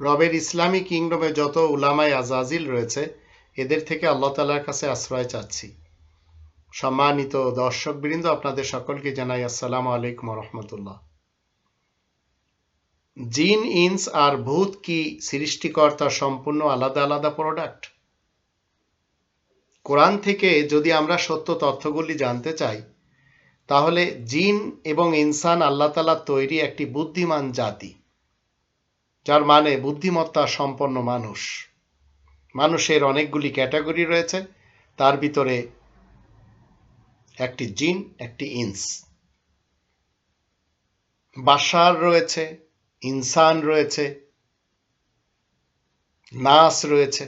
রবের ইসলামী কিংডমে যত উলামায় আজাজিল রয়েছে, এদের থেকে আল্লাহ তালার কাছে আশ্রয় চাচ্ছি। সম্মানিত দর্শকবৃন্দ, আপনাদের সকলকে জানাই আসসালামু আলাইকুম রহমতুল্লাহ। জিন, ইনস আর ভূত কি সৃষ্টিকর্তা সম্পূর্ণ আলাদা আলাদা প্রোডাক্ট? কোরআন থেকে যদি আমরা সত্য তথ্যগুলি জানতে চাই, তাহলে জিন এবং ইনসান আল্লাহ তালা তৈরি একটি বুদ্ধিমান জাতি। যার মানে বুদ্ধিমত্তা সম্পন্ন মানুষ। মানুষের অনেকগুলি ক্যাটাগরি রয়েছে। তার ভিতরে একটি জিন, একটি ইনস। বাসার রয়েছে, ইনসান রয়েছে, নাস রয়েছে।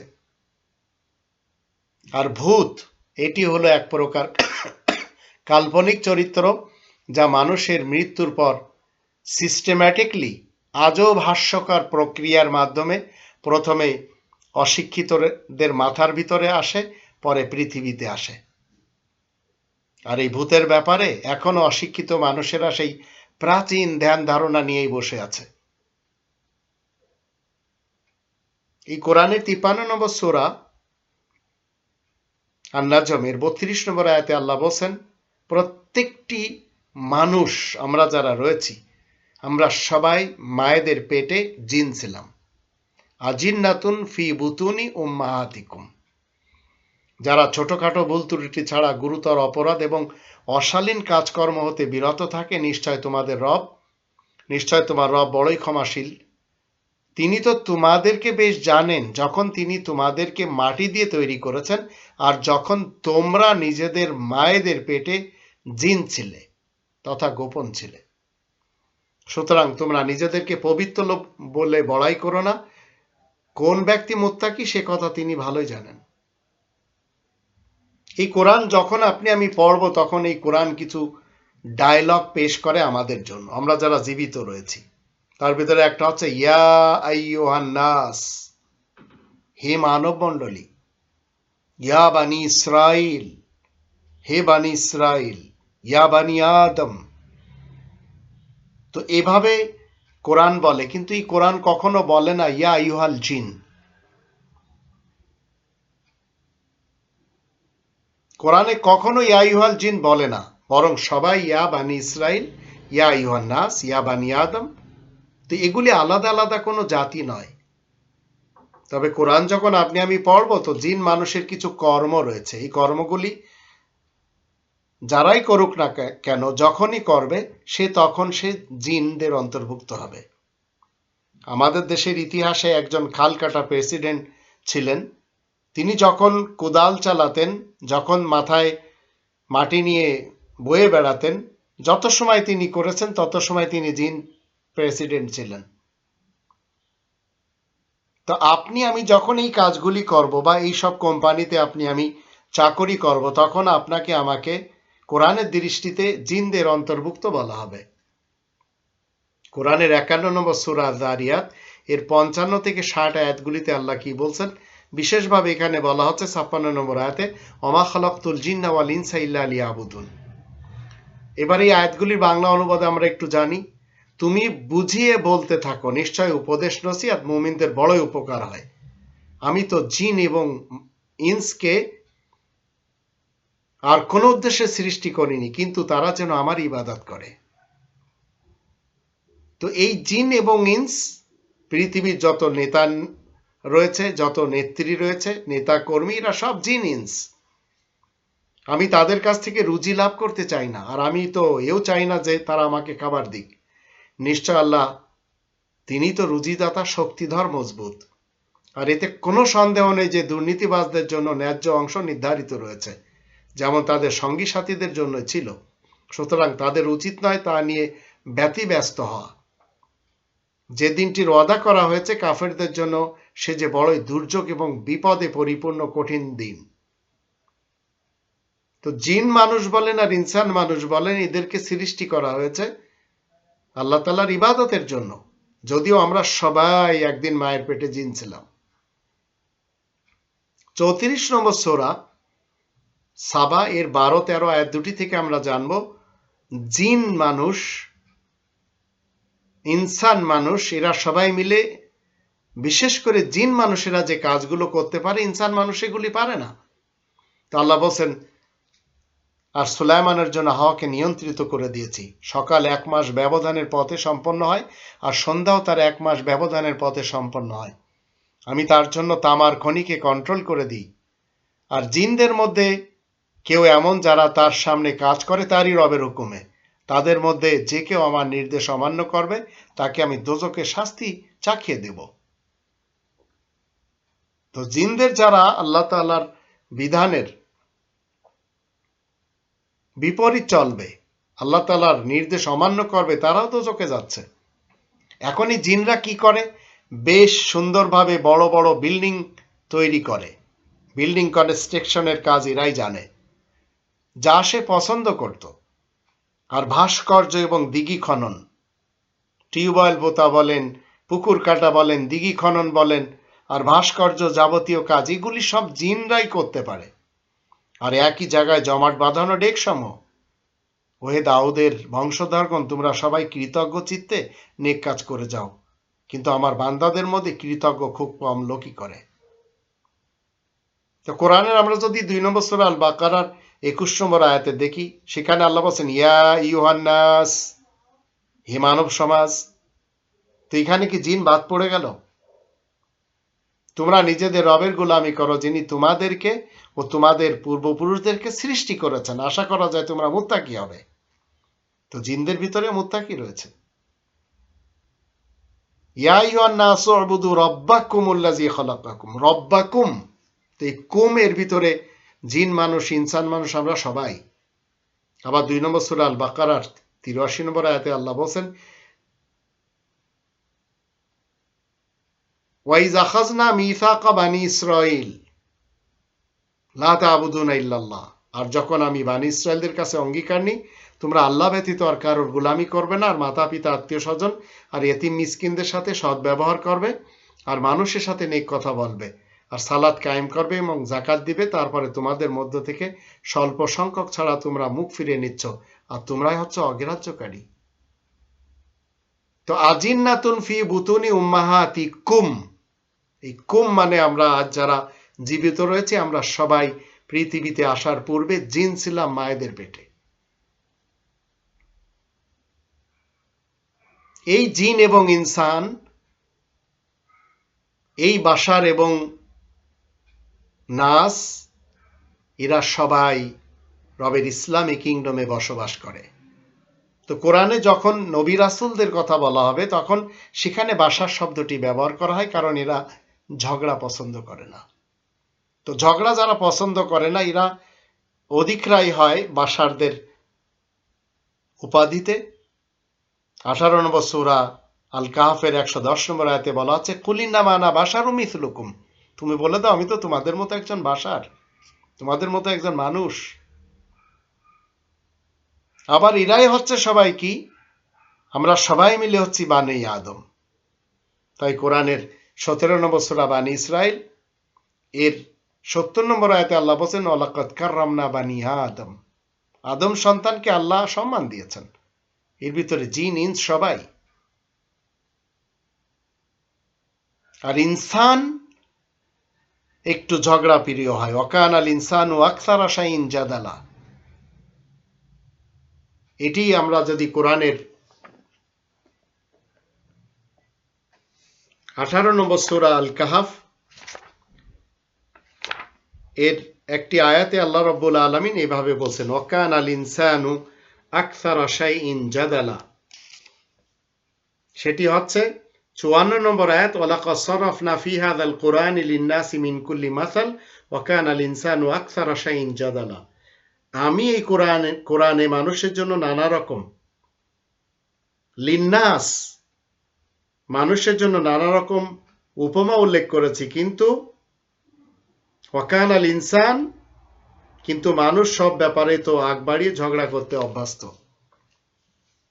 আর ভূত, এটি হলো এক প্রকার কাল্পনিক চরিত্র যা মানুষের মৃত্যুর পর সিস্টেম্যাটিকলি আজব হাস্যকর প্রক্রিয়ার মাধ্যমে প্রথমে অশিক্ষিতদের মাথার ভিতরে আসে, পরে পৃথিবীতে আসে। আর এই ভূতের ব্যাপারে এখনও অশিক্ষিত মানুষেরা সেই প্রাচীন ধ্যান ধারণা নিয়েই বসে আছে। এই কোরআনের তিপ্পান্ন নম্বর সোরা আর নাজমের বত্রিশ নম্বর আয়াতে আল্লাহ বলছেন, প্রত্যেকটি মানুষ, আমরা যারা রয়েছি আমরা সবাই মায়েদের পেটে জিন ছিলাম। আজিন্নাতুন ফি বুতুনি ও মাহাতিকুম যারা ছোটখাটো ভুল ত্রুটি ছাড়া গুরুতর অপরাধ এবং অশালীন কাজকর্ম হতে বিরত থাকে, নিশ্চয় তোমাদের রব, নিশ্চয় তোমার রব বড়ই ক্ষমাশীল। তিনি তো তোমাদেরকে বেশ জানেন, যখন তিনি তোমাদেরকে মাটি দিয়ে তৈরি করেছেন আর যখন তোমরা নিজেদের মায়েদের পেটে জিন ছিলে তথা গোপন ছিলে। সুতরাং তোমরা নিজেদেরকে পবিত্র লোক বলে বড়াই করো না। কোন ব্যক্তি মোত্তাকি, সে কথা তিনি ভালোই জানেন। এই কোরআন যখন আপনি আমি পড়ব, তখন এই কোরআন কিছু ডায়লগ পেশ করে আমাদের জন্য। আমরা যারা জীবিত রয়েছি, তার ভিতরে একটা হচ্ছে, ইয়া আইয়ুহান নাস, হে মানব মণ্ডলী ইয়া বানি ইসরাইল, হে বানি ইসরাইল, ইয়া বানি আদম তো এভাবে কোরআন বলে, কিন্তু এই কোরআন কখনো বলে না, ইয়া ইউহাল জিন। কোরআনে কখনো ইয়া ইউহাল জিন বলে না, বরং সবাই ইয়া বানি ইসরাইল, ইয়া ইউহান নাস, ইয়া বানি আদম। তো এগুলি আলাদা আলাদা কোনো জাতি নয়। তবে কোরআন যখন আপনি আমি পড়ব, তো জিন মানুষের কিছু কর্ম রয়েছে। এই কর্মগুলি যারাই করুক না কেন, যখনই করবে, সে তখন সে জিনদের অন্তর্ভুক্ত হবে। আমাদের দেশের ইতিহাসে একজন খাল কাটা প্রেসিডেন্ট ছিলেন। তিনি যখন কোদাল চালাতেন, যখন মাথায় মাটি নিয়ে বয়ে বেড়াতেন, যত সময় তিনি করেছেন, তত সময় তিনি জিন প্রেসিডেন্ট ছিলেন। তো আপনি, আমি যখন এই কাজগুলি করব বা এই সব কোম্পানিতে আপনি, আমি চাকরি করব, তখন আপনাকে আমাকে কোরআনের দৃষ্টিতে জিনদের অন্তর্ভুক্ত বলা হবে। কোরআনের একান্ন নম্বর সুরা জারিয়াত এর পঞ্চান্ন থেকে ষাট আয়াতগুলিতে আল্লাহ কি বলছেন? বিশেষভাবে এখানে বলা হচ্ছে ছাপ্পান্ন নম্বর আয়াতে অমা খালাক্তুল জিন্না ওয়াল ইনসা ইল্লা আলী আবুদুন এবার এই আয়াতগুলির বাংলা অনুবাদে আমরা একটু জানি। তুমি বুঝিয়ে বলতে থাকো, নিশ্চয় উপদেশ, নসিহাত মুমিনদের বড়ই উপকার হয়। আমি তো জিন এবং ইন্সকে আর কোনো উদ্দেশ্যে সৃষ্টি করিনি, কিন্তু তারা যেন আমার ইবাদত করে। তো এই জিন এবং ইন্স, পৃথিবীর যত নেতা রয়েছে, যত নেত্রী রয়েছে নেতা কর্মী এরা সব জিন, ইন্স। আমি তাদের কাছ থেকে রুজি লাভ করতে চাই না, আর আমি তো এও চাই না যে তারা আমাকে খাবার দিক। নিশ্চয় আল্লাহ, তিনি তো রুজিদাতা, শক্তিধর, মজবুত। আর এতে কোনো সন্দেহ নেই যে দুর্নীতিবাজদের জন্য ন্যায্য অংশ নির্ধারিত রয়েছে। যেমন তাদের সঙ্গী সাথীদের জন্য ছিল। সুতরাং তাদের উচিত নয় তা নিয়ে ব্যতিব্যস্ত হওয়া। যে দিনটির ওয়াদা করা হয়েছে কাফেরদের জন্য, সে যে বড়ই দুর্যোগ এবং বিপদে পরিপূর্ণ কঠিন দিন। তো জিন মানুষ বলেন আর ইনসান মানুষ বলেন, এদেরকে সৃষ্টি করা হয়েছে আল্লাহ তালার ইবাদতের জন্য। যদিও আমরা সবাই একদিন মায়ের পেটে জিন ছিলাম। চৌত্রিশ নম্বর সোরা সাবা, এর বারো, তেরো আয়াত দুটি থেকে আমরা জানব, জিন মানুষ, ইনসান মানুষ, এরা সবাই মিলে, বিশেষ করে জিন মানুষেরা যে কাজগুলো করতে পারে, ইনসান মানুষ এগুলি পারে না। তো আল্লাহ বলছেন, আর সুলাইমানের জন্য হাওয়াকে নিয়ন্ত্রিত করে দিয়েছি। সকাল এক মাস ব্যবধানের পথে সম্পন্ন হয়, আর সন্ধ্যাও তার এক মাস ব্যবধানের পথে সম্পন্ন হয়। আমি তার জন্য তামার খনিকে কন্ট্রোল করে দিই। আর জিনদের মধ্যে কেউ এমন যারা তার সামনে কাজ করে তারই রবের হুকুমে। তাদের মধ্যে যে কেউ আমার নির্দেশ অমান্য করবে, তাকে আমি দোজকে শাস্তি চাখিয়ে দেব। তো জিনদের যারা আল্লাহ তাআলার বিধানের বিপরীত চলবে, আল্লাহ তালার নির্দেশ অমান্য করবে, তারাও তো চোখে যাচ্ছে। এখনই জিনরা কি করে? বেশ সুন্দরভাবে বড় বড় বিল্ডিং তৈরি করে। বিল্ডিং কনস্ট্রাকশনের কাজ এরাই জানে। যা সে পছন্দ করত। আর ভাস্কর্য এবং দিঘি খনন। টিউবওয়েল পোতা বলেন, পুকুর কাটা বলেন, দিঘি খনন বলেন, আর ভাস্কর্য যাবতীয় কাজ, এগুলি সব জিনরাই করতে পারে। আর একই জায়গায় জমাট বাঁধানো ডেক সমূহ ওহে দাউদের বংশধরগণ, তোমরা সবাই কৃতজ্ঞ চিত্তে নেক কাজ করে যাও। কিন্তু আমার বান্দাদের মধ্যে কৃতজ্ঞ খুব কম লোকই করে। তো কোরআনের আমরা যদি দুই নম্বর সুরা আল বাকারার একুশ নম্বর আয়াতে দেখি, সেখানে আল্লাহ বলছেন, ইয়া ইউহান্নাস, হে মানব সমাজ, তো এখানে কি জিন বাদ পড়ে গেল? তোমরা নিজেদের রবের গোলামি করো যিনি তোমাদেরকে ও তোমাদের পূর্বপুরুষদেরকে সৃষ্টি করেছেন। আশা করা যায় তোমরা মুত্তাকি হবে। তো জিনদের ভিতরে মুত্তাকি রয়েছে। ইয়া ইউহান রব্বাকুম রব্বাকুম, তো এই কুম এর ভিতরে জিন মানুষ, ইনসান মানুষ আমরা সবাই। আবার দুই নম্বর সূরা আল বাকারার তিরাশি নম্বর আয়াতে আল্লাহ বলছেন ওয়াইজ আখাজনা মিসাকা বানি ইসরাইল লা তাবুদুনা ইল্লাল্লাহ। আর যখন আমি বানি ইসরায়েলদের কাছে অঙ্গীকার নিই, তোমরা আল্লাহ ব্যতীত আর কারোর গোলামি করবে না, আর মাতা পিতা আত্মীয় স্বজন আর এতিম মিসকিনদের সাথে সৎ ব্যবহার করবে, আর মানুষের সাথে নেক কথা বলবে। আর সালাদ কায়েম করবে এবং জাকাত দিবে, তারপরে তোমাদের মধ্য থেকে স্বল্প সংখ্যক ছাড়া তোমরা মুখ ফিরিয়ে নিচ্ছ। আর তোমরাই হচ্ছে অগ্রাহ্যকারী। তো আজিন্নাতুন ফি বুতুনি উম্মাহাতি কুম এই কুম মানে আমরা আজ যারা জীবিত রয়েছে, আমরা সবাই পৃথিবীতে আসার পূর্বে জিন ছিলাম মায়েদের পেটে। এই জিন এবং ইনসান, এই বাসার এবং নাস, এরা সবাই রবের ইসলামী কিংডমে বসবাস করে। তো কোরআনে যখন নবী রাসুলদের কথা বলা হবে, তখন সেখানে বাসার শব্দটি ব্যবহার করা হয়, কারণ এরা ঝগড়া পছন্দ করে না। তো ঝগড়া যারা পছন্দ করে না, এরা অধিকরাই হয় বাসারদের উপাধিতে। আঠারো নম্বর সুরা আল কাহাফের একশো দশ নম্বর আয়তে বলা আছে কুলিনা মানা বাসার মিথলুকুম তুমি বলে দাও, আমি তো তোমাদের মতো একজন বাসার। তোমাদের মতো একজন মানুষ। আবার এরাই হচ্ছে সবাই কি? আমরা সবাই মিলে হচ্ছি বানি আদম। তাই কোরআনের সতেরো নম্বর সুরা বানি ইসরায়েল এর সত্তর নম্বর আয়তে আল্লাহ বলছেন অলাকত কার্রামনা বানি আদম। আদম সন্তানকে আল্লাহ সম্মান দিয়েছেন। এর ভিতরে জিন, ইন্স সবাই। আর ইনসান একটু ঝগড়া প্রিয় হয়। অকান আল ইনসান ও আকসার আশাইন জাদালা। এটি আমরা যদি কোরআনের আঠারো নম্বর সুরা আল কাহাফ এর একটি আয়াতে আল্লাহ রব্বুল আলমিন এভাবে বলছেন, ওকান আল ইনসানু আকসার আশাই ইন জাদালা। সেটি হচ্ছে নম্বর আয়াত হাদাল কোরআন লিন্নাসি মিন কুল্লি মাসাল ওয়াকান আল জাদালা। আমি এই কোরআনে মানুষের জন্য নানা রকম। লিন্নাস মানুষের জন্য নানা রকম উপমা উল্লেখ করেছি, কিন্তু ওয়াকান আল ইনসান কিন্তু মানুষ সব ব্যাপারে তো আগ বাড়িয়ে ঝগড়া করতে অভ্যস্ত।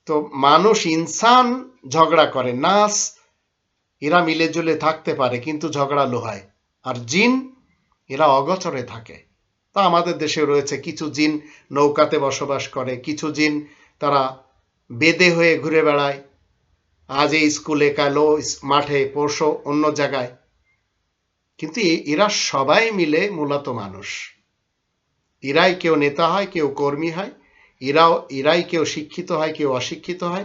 তো মানুষ ইনসান ঝগড়া করে, নাস এরা মিলে জুলে থাকতে পারে, কিন্তু ঝগড়া লোহায়। আর জিন, এরা অগচরে থাকে। তা আমাদের দেশে রয়েছে। কিছু জিন নৌকাতে বসবাস করে, কিছু জিন তারা বেদে হয়ে ঘুরে বেড়ায়। আজ এই স্কুলে, কালো মাঠে, পরশু অন্য জায়গায়। কিন্তু এরা সবাই মিলে মূলত মানুষ। এরাই কেউ নেতা হয়, কেউ কর্মী হয়। এরাও, এরাই কেউ শিক্ষিত হয়, কেউ অশিক্ষিত হয়।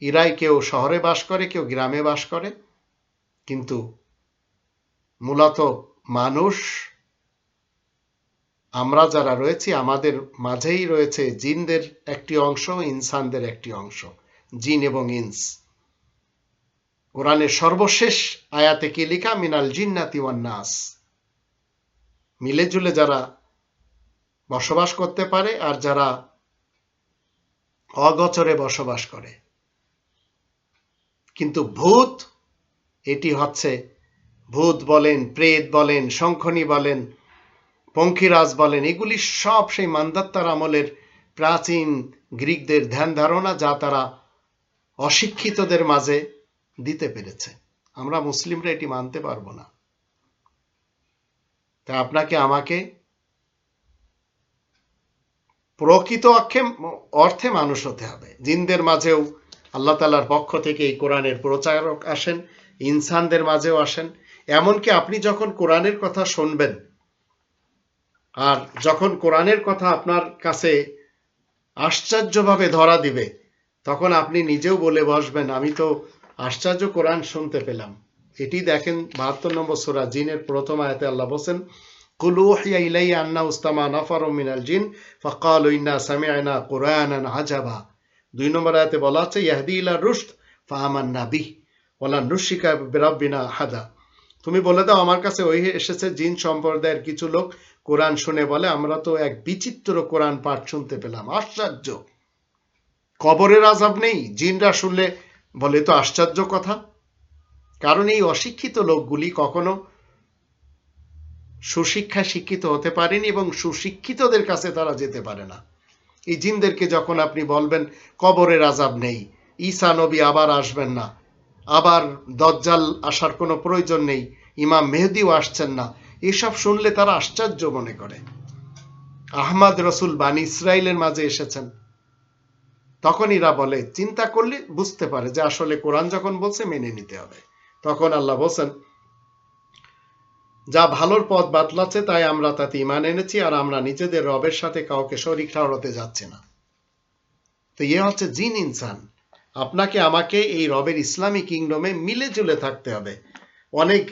এরাই কেউ শহরে বাস করে, কেউ গ্রামে বাস করে। কিন্তু মূলত মানুষ, আমরা যারা রয়েছি, আমাদের মাঝেই রয়েছে জিনদের একটি অংশ, ইনসানদের একটি অংশ, জিন এবং ইনস। কোরআনের সর্বশেষ আয়াতে কি লেখা? মিনাল জিন্নাতি ওয়ান নাস। মিলে জুলে যারা বসবাস করতে পারে আর যারা অগচরে বসবাস করে। কিন্তু ভূত এটি হচ্ছে ভূত বলেন, প্রেত বলেন, শঙ্খনী বলেন, পঙ্খিরাজ বলেন, এগুলি সব সেই মান্দাত্তার আমলের প্রাচীন গ্রিকদের ধ্যান ধারণা যা তারা অশিক্ষিতদের মাঝে দিতে পেরেছে। আমরা মুসলিমরা এটি মানতে পারব না। তা আপনাকে আমাকে প্রকৃত অক্ষে, অর্থে মানুষ হতে হবে। জিনদের মাঝেও আল্লাহ তালার পক্ষ থেকে এই কোরআনের প্রচারক আসেন। ইনসানদের মাঝেও আসেন। এমনকি আপনি যখন কোরআনের কথা শুনবেন, আর যখন কোরআনের কথা আপনার কাছে আশ্চর্যভাবে ধরা দিবে, তখন আপনি নিজেও বলে বসবেন, আমি তো আশ্চর্য কোরআন শুনতে পেলাম। এটি দেখেন বাহাত্তর নম্বর সোরা জিনের প্রথম আয়তে আল্লাহ বলছেন, কুলু ইলাই আন্না উস্তামা নফার মিনাল জিন ফকাল ইন্না সামিআনা কোরআন আজাবা। দুই নম্বর আয়তে বলা হচ্ছে ইয়াহদি ইলা রুশদ ফাহামান নাবিহ ওয়ালা নুশিকা বিরাব্বিনা হাদা তুমি বলে দাও, আমার কাছে ওই এসেছে জিন সম্প্রদায়ের কিছু লোক কোরআন শুনে বলে, আমরা তো এক বিচিত্র কোরআন পাঠ শুনতে পেলাম। আশ্চর্য। কবরের আজাব নেই, জিনরা শুনলে বলে তো আশ্চর্য কথা। কারণ এই অশিক্ষিত লোকগুলি কখনো সুশিক্ষা শিক্ষিত হতে পারেনি এবং সুশিক্ষিতদের কাছে তারা যেতে পারে না। এই জিনদেরকে যখন আপনি বলবেন, কবরের আজাব নেই, ঈসা নবী আবার আসবেন না আবার দজ্জাল আসার কোনো প্রয়োজন নেই, ইমাম মেহেদিও আসছেন না। এসব শুনলে তারা আশ্চর্য মনে করে। আহমদ রসুল বানী ইসরায়েলের মাঝে এসেছেন। তখন এরা বলে, চিন্তা করলে বুঝতে পারে যে আসলে কোরআন যখন বলছে মেনে নিতে হবে। তখন আল্লাহ বলছেন, যা ভালোর পথ বাতলাচ্ছে তাই আমরা তাতে ইমান এনেছি আর আমরা নিজেদের রবের সাথে কাউকে শরিক ঠাওড়াতে যাচ্ছি না। তো ইয়ে হচ্ছে জিন ইনসান। আপনাকে আমাকে এই রবের ইসলামী কিংডমে মিলে জুলে থাকতে হবে। অনেক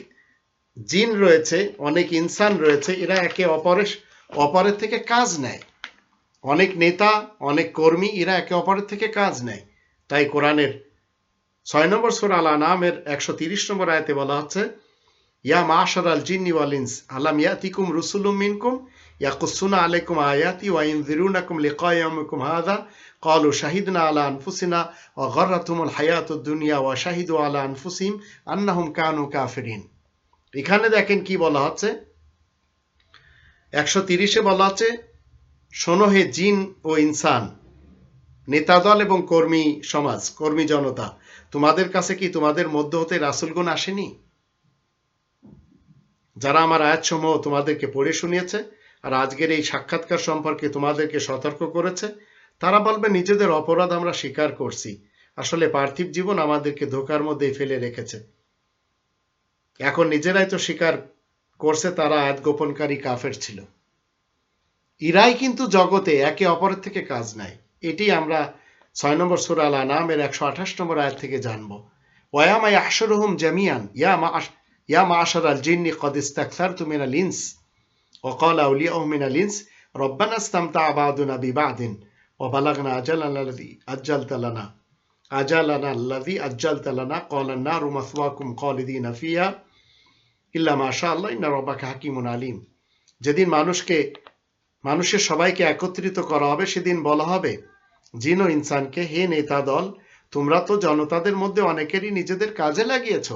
জিন রয়েছে, অনেক ইনসান রয়েছে, এরা একে অপরের অপরের থেকে কাজ নেয়। অনেক নেতা, অনেক কর্মী, এরা একে অপরের থেকে কাজ নেয়। তাই কোরআনের ছয় নম্বর সুর আল নামের একশো তিরিশ নম্বর আয়তে বলা হচ্ছে, ইয়া মাশার আল জিন্নি ওয়াল ইনস, আলাম ইয়াতিকুম রুসুলুম মিনকুম ইয়াকুসুনা আলাইকুম আয়াতি ওয়া ইনযিরুনাকুম লিকা ইয়াউমিকুম হাযা قالوا شهدنا على أنفسنا وغرتهم الحياة الدنيا وشهدوا على أنفسهم أنهم كانوا كافرين এখানে দেখেন কি বলা হচ্ছে একশো তিরিশে বলা আছে শোনো হে জিন ও ইনসান নেতাদল এবং কর্মী সমাজ কর্মী জনতা তোমাদের কাছে কি তোমাদের মধ্য হতে রাসুলগুন আসেনি যারা আমার আয়াতসমূহ তোমাদেরকে পড়ে শুনিয়েছে আর আজকের এই সাক্ষাৎকার সম্পর্কে তোমাদেরকে সতর্ক করেছে। তারা বলবে, নিজেদের অপরাধ আমরা স্বীকার করছি। আসলে পার্থিব জীবন আমাদেরকে ধোকার মধ্যেই ফেলে রেখেছে। এখন নিজেরাই তো স্বীকার করছে, তারা আয়াত গোপনকারী কাফের ছিল। ইরাই কিন্তু জগতে একে অপরের থেকে কাজ নাই। এটি আমরা ছয় নম্বর সুরাল নামের একশো আঠাশ নম্বর আয়াত থেকে জানব। ওয়ামা ইয়াহসরুহম জামিয়ান ইয়া মা ইয়া মা আশার আল জিন্নি কদিস্তাকসার তুমিনা লিন্স وقال أولياءه من الإنس ربنا استمتع بعضنا ببعض وبلغنا أجلنا الذي أجلت لنا أجلنا الذي أجلت لنا قال النار مثواكم خالدين فيها ইল্লা মাশা আল্লাহ ইন্না রব্বাকা হাকিমুন আলিম যেদিন মানুষকে মানুষের সবাইকে একত্রিত করা হবে সেদিন বলা হবে জিন ও ইনসানকে হে নেতা দল তোমরা তো জনতাদের মধ্যে অনেকেরই নিজেদের কাজে লাগিয়েছ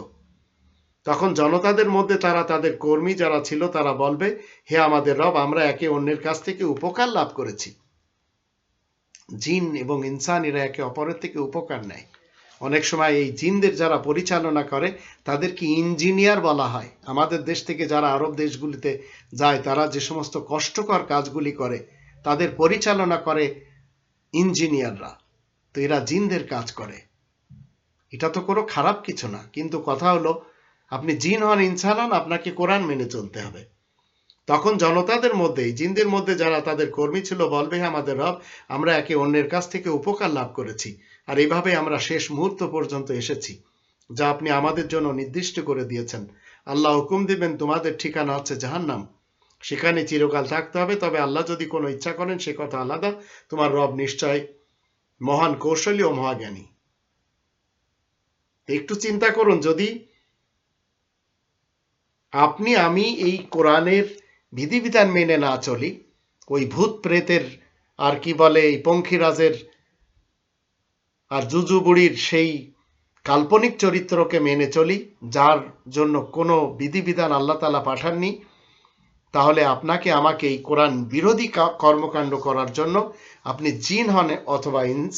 তখন জনতাদের মধ্যে তারা তাদের কর্মী যারা ছিল তারা বলবে, হে আমাদের রব, আমরা একে অন্যের কাছ থেকে উপকার লাভ করেছি। জিন এবং ইনসান এরা একে অপরের থেকে উপকার নেয়। অনেক সময় এই জিনদের যারা পরিচালনা করে, তাদেরকে ইঞ্জিনিয়ার বলা হয়। আমাদের দেশ থেকে যারা আরব দেশগুলিতে যায়, তারা যে সমস্ত কষ্টকর কাজগুলি করে, তাদের পরিচালনা করে ইঞ্জিনিয়াররা। তো এরা জিনদের কাজ করে। এটা তো কোনো খারাপ কিছু না। কিন্তু কথা হলো আপনি জিন হন, ইনসান হন, আপনাকে কোরআন মেনে চলতে হবে। তখন জনতাদের মধ্যে জিনদের মধ্যে যারা তাদের কর্মী ছিল, বলবে আমাদের রব, আমরা একে অন্যের কাছ থেকে উপকার লাভ করেছি। আর এইভাবে আমরা শেষ মুহূর্ত পর্যন্ত এসেছি, যা আপনি আমাদের জন্য নির্দিষ্ট করে দিয়েছেন। আল্লাহ হুকুম দিবেন, তোমাদের ঠিকানা হচ্ছে জাহান্নাম। সেখানে চিরকাল থাকতে হবে, তবে আল্লাহ যদি কোনো ইচ্ছা করেন, সে কথা আলাদা। তোমার রব নিশ্চয় মহান কৌশলী ও মহাজ্ঞানী। একটু চিন্তা করুন, যদি আপনি, আমি এই কোরআনের বিধিবিধান মেনে না চলি, ওই ভূত প্রেতের আর কি বলে, এই পঙ্খিরাজের আর জুজু বুড়ির সেই কাল্পনিক চরিত্রকে মেনে চলি, যার জন্য কোনো বিধিবিধান আল্লাহ তালা পাঠাননি, তাহলে আপনাকে, আমাকে এই কোরআন বিরোধী কর্মকাণ্ড করার জন্য আপনি জিন হন, অথবা ইন্স,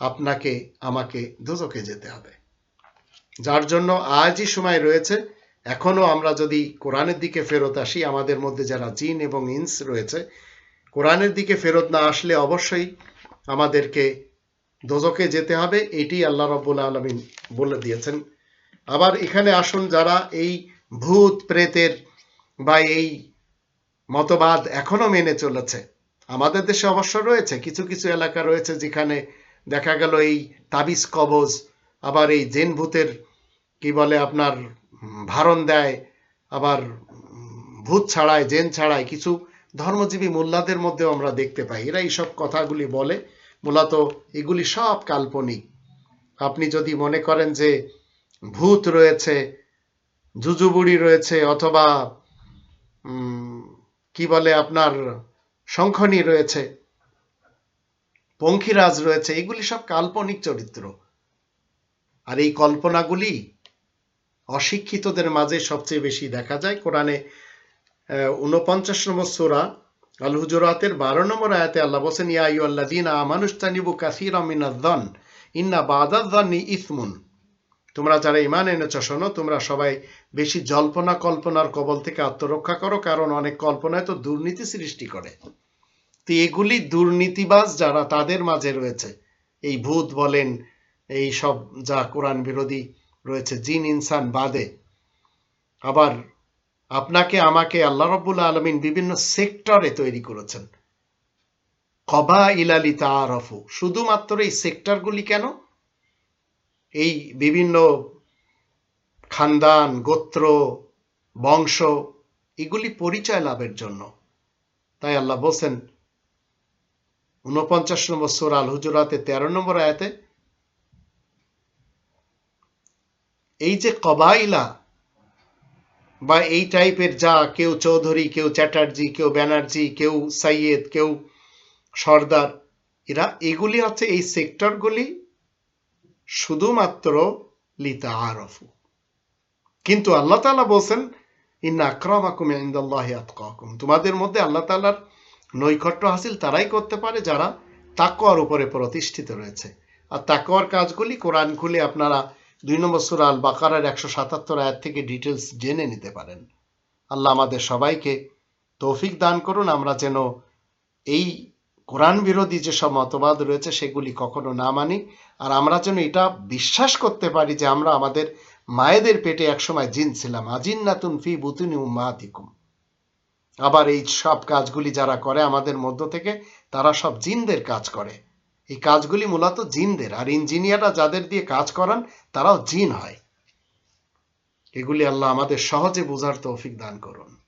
আপনাকে, আমাকে দুজকে যেতে হবে। যার জন্য আজই সময় রয়েছে এখনও আমরা যদি কোরআনের দিকে ফেরত আসি, আমাদের মধ্যে যারা জিন এবং ইন্স রয়েছে, কোরআনের দিকে ফেরত না আসলে অবশ্যই আমাদেরকে দোজকে যেতে হবে। এটি আল্লাহ রব্বুল আলমিন বলে দিয়েছেন। আবার এখানে আসুন, যারা এই ভূত, প্রেতের বা এই মতবাদ এখনও মেনে চলেছে, আমাদের দেশে অবশ্য রয়েছে, কিছু কিছু এলাকা রয়েছে যেখানে দেখা গেল এই তাবিজ কবজ, আবার এই জেন ভূতের, কি বলে আপনার ভারণ দেয়, আবার ভূত ছাড়ায়, জেন ছাড়ায় কিছু ধর্মজীবী মোল্লাদের মধ্যেও আমরা দেখতে পাই। এরা এইসব কথাগুলি বলে। মূলত এগুলি সব কাল্পনিক। আপনি যদি মনে করেন যে ভূত রয়েছে জুজুবুড়ি রয়েছে, অথবা কি বলে আপনার শঙ্খনি রয়েছে, পঙ্খিরাজ রয়েছে, এগুলি সব কাল্পনিক চরিত্র। আর এই কল্পনাগুলি অশিক্ষিতদের মাঝে সবচেয়ে বেশি দেখা যায় কোরআনে উনপঞ্চাশ নম্বর সোরা আল হুজুরাতের বারো নম্বর আয়াতে আল্লাহ বসেন ইয়া আইয়ু আল্লাযীনা আমানুস্তানিবু কাসীরা মিনায-যন ইন্না বাদায-যন্নি ইসমুন। তোমরা যারা ঈমান এনেছ, শোনো, তোমরা সবাই বেশি জল্পনা কল্পনার কবল থেকে আত্মরক্ষা করো, কারণ অনেক কল্পনায় তো দুর্নীতি সৃষ্টি করে। তো এগুলি দুর্নীতিবাজ যারা তাদের মাঝে রয়েছে। এই ভূত বলেন, এই সব যা কোরআন বিরোধী রয়েছে, জিন, ইনসান বাদে। আবার আপনাকে, আমাকে আল্লাহ রব্বুল আলমিন বিভিন্ন সেক্টরে তৈরি করেছেন। কবা ইলালি তারফু শুধুমাত্র এই সেক্টরগুলি কেন? এই বিভিন্ন খানদান, গোত্র, বংশ, এগুলি পরিচয় লাভের জন্য। তাই আল্লাহ বলছেন উনপঞ্চাশ নম্বর সোর আল হুজুরাতে তেরো নম্বর আয়াতে এই যে কবাইলা বা এই টাইপের যা, কেউ চৌধুরী, কেউ চ্যাটার্জি, কেউ ব্যানার্জি, কেউ সাইয়েদ, কেউ সর্দার, এরা এগুলি হচ্ছে এই সেক্টরগুলি শুধুমাত্র লিতা আরফু কিন্তু আল্লাহ তাআলা বলছেন, ইন্না আক্রামাকুম ইনদাল্লাহি আতকাকুম। তোমাদের মধ্যে আল্লাহ তাআলার নৈকট্য হাসিল তারাই করতে পারে যারা তাকওয়ার উপরে প্রতিষ্ঠিত রয়েছে। আর তাকওয়ার কাজগুলি কোরআন খুলে আপনারা দুই নম্বর সূরা আল বাকারার একশো সাতাত্তর আয়াত থেকে ডিটেলস জেনে নিতে পারেন। আল্লাহ আমাদের সবাইকে তৌফিক দান করুন, আমরা যেন এই কোরআন বিরোধী যেসব মতবাদ রয়েছে সেগুলি কখনো না মানি, আর আমরা যেন এটা বিশ্বাস করতে পারি যে আমরা আমাদের মায়েদের পেটে একসময় জিন ছিলাম। আজিন নাতুন ফি বুতুনি উম্মাহাতিকুম। আবার এই সব কাজগুলি যারা করে আমাদের মধ্য থেকে, তারা সব জিনদের কাজ করে। এই কাজগুলি মূলত জিনদের আর ইঞ্জিনিয়াররা যাদের দিয়ে কাজ করান, তারাও জিন হয়। এগুলি আল্লাহ আমাদের সহজে বোঝার তৌফিক দান করুন।